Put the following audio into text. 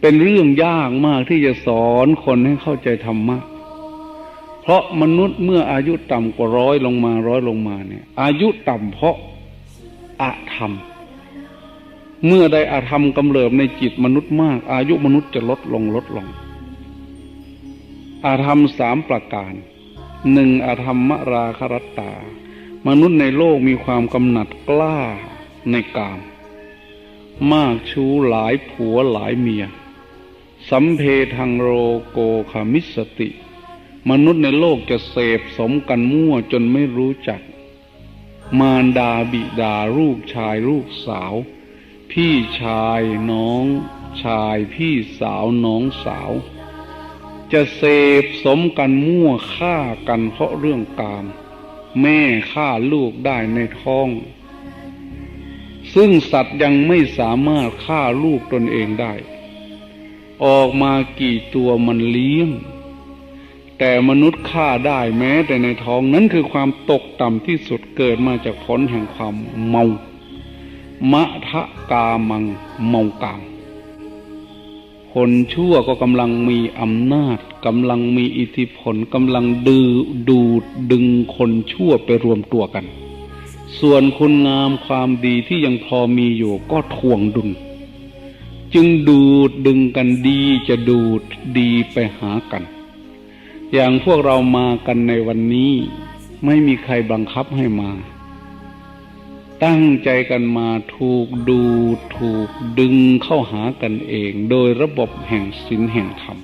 เป็นเรื่องยากมากที่จะสอนคนให้เข้าใจธรรมะ เพราะมนุษย์เมื่ออายุต่ำกว่าร้อยลงมาร้อยลงมาเนี่ย อายุต่ำเพราะอาธรรม เมื่อได้อาธรรมกำเริบในจิตมนุษย์มาก อายุมนุษย์จะลดลงลดลง อาธรรมสามประการหนึ่งอาธรรมราครัตตา มนุษย์ในโลกมีความกำหนัดกล้าในกาม มากชู้หลายผัวหลายเมีย สัมเพทังโรโกคามิสติ มนุษย์ในโลกจะเสพสมกันมั่วจนไม่รู้จัก มารดาบิดาลูกชายลูกสาว พี่ชายน้องชายพี่สาวน้องสาว จะเสพสมกันมั่วฆ่ากันเพราะเรื่องกาม แม่ฆ่าลูกได้ในท้อง ซึ่งสัตว์ยังไม่สามารถฆ่าลูกตนเองได้ ออกมากี่ตัวมันเลี้ยง แต่มนุษย์ฆ่าได้แม้แต่ในท้องนั้นคือความตกต่ำที่สุดเกิดมาจากผลแห่งความเมามะทะกามังเมากามคนชั่วก็กำลังมีอำนาจกำลังมีอิทธิพลกำลังดือดูดดึงคนชั่วไปรวมตัวกัน ส่วนคุณงามความดีที่ยังพอมีอยู่ก็ทวงดุล จึงดูดดึงกันดีจะดูดดีไปหากัน อย่างพวกเรามากันในวันนี้ ไม่มีใครบังคับให้มา ตั้งใจกันมาถูกดูดถูกดึงเข้าหากันเอง โดยระบบแห่งศีลแห่งธรรม